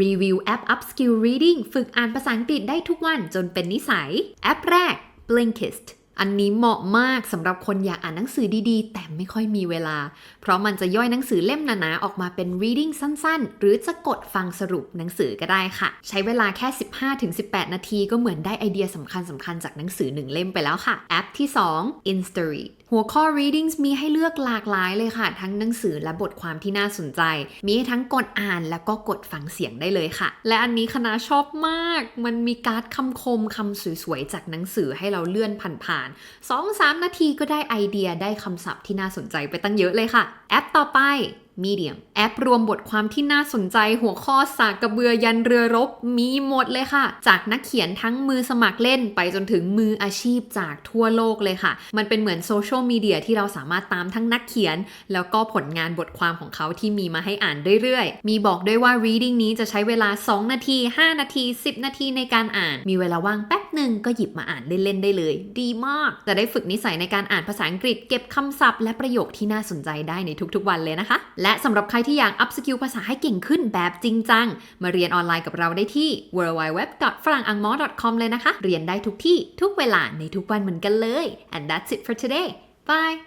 รีวิวแอป Upskill Reading ฝึกอ่านภาษาอังกฤษได้ทุกวันจนเป็นนิสัย แอปแรก Blinkist อันนี้เหมาะมากสำหรับคนอยากอ่านหนังสือดีๆ แต่ไม่ค่อยมีเวลา เพราะมันจะย่อยหนังสือเล่มหนาๆ ออกมาเป็น reading สั้นๆ หรือจะกดฟังสรุปหนังสือก็ได้ค่ะ ใช้เวลาแค่ 15-18 นาทีก็เหมือนได้ไอเดียสำคัญๆ จากหนังสือหนึ่งเล่มไปแล้วค่ะ แอปที่ 2 Instaread หัวข้อ readings มีให้เลือกหลากหลายเลยค่ะ ทั้งหนังสือและบทความที่น่าสนใจ มีให้ทั้งกดอ่านแล้วก็กดฟังเสียงได้เลยค่ะ และอันนี้คณะชอบมาก มันมีการ์ดคำคมคำสวยๆ จากหนังสือให้เราเลื่อนผ่านๆ2-3 นาทีก็ได้ไอเดียได้คำศัพท์ที่น่าสนใจไปตั้งเยอะเลยค่ะ แอปต่อไป Medium แอปรวมบทความที่น่าสนใจหัวข้อสากกระเบือยันเรือรบมีหมดเลยค่ะ จากนักเขียนทั้งมือสมัครเล่นไปจนถึงมืออาชีพจากทั่วโลกเลยค่ะ มันเป็นเหมือนโซเชียลมีเดียที่เราสามารถตามทั้งนักเขียน แล้วก็ผลงานบทความของเขาที่มีมาให้อ่านเรื่อยๆ มีบอกด้วยว่า reading นี้จะใช้เวลา 2 นาที 5 นาที 10 นาทีในการอ่าน มีเวลาว่างแป๊ หนึ่งก็หยิบมาอ่านเล่นๆได้เลย ดีมาก จะได้ฝึกนิสัยในการอ่านภาษาอังกฤษ เก็บคำศัพท์และประโยคที่น่าสนใจได้ในทุกๆวันเลยนะคะ และสำหรับใครที่อยากอัพสกิลภาษาให้เก่งขึ้นแบบจริงจัง มาเรียนออนไลน์กับเราได้ที่ w w w f r a n g a n g m o c o m เลยนะคะ เรียนได้ทุกที่ทุกเวลาในทุกวันเหมือนกันเลย and that's it for today bye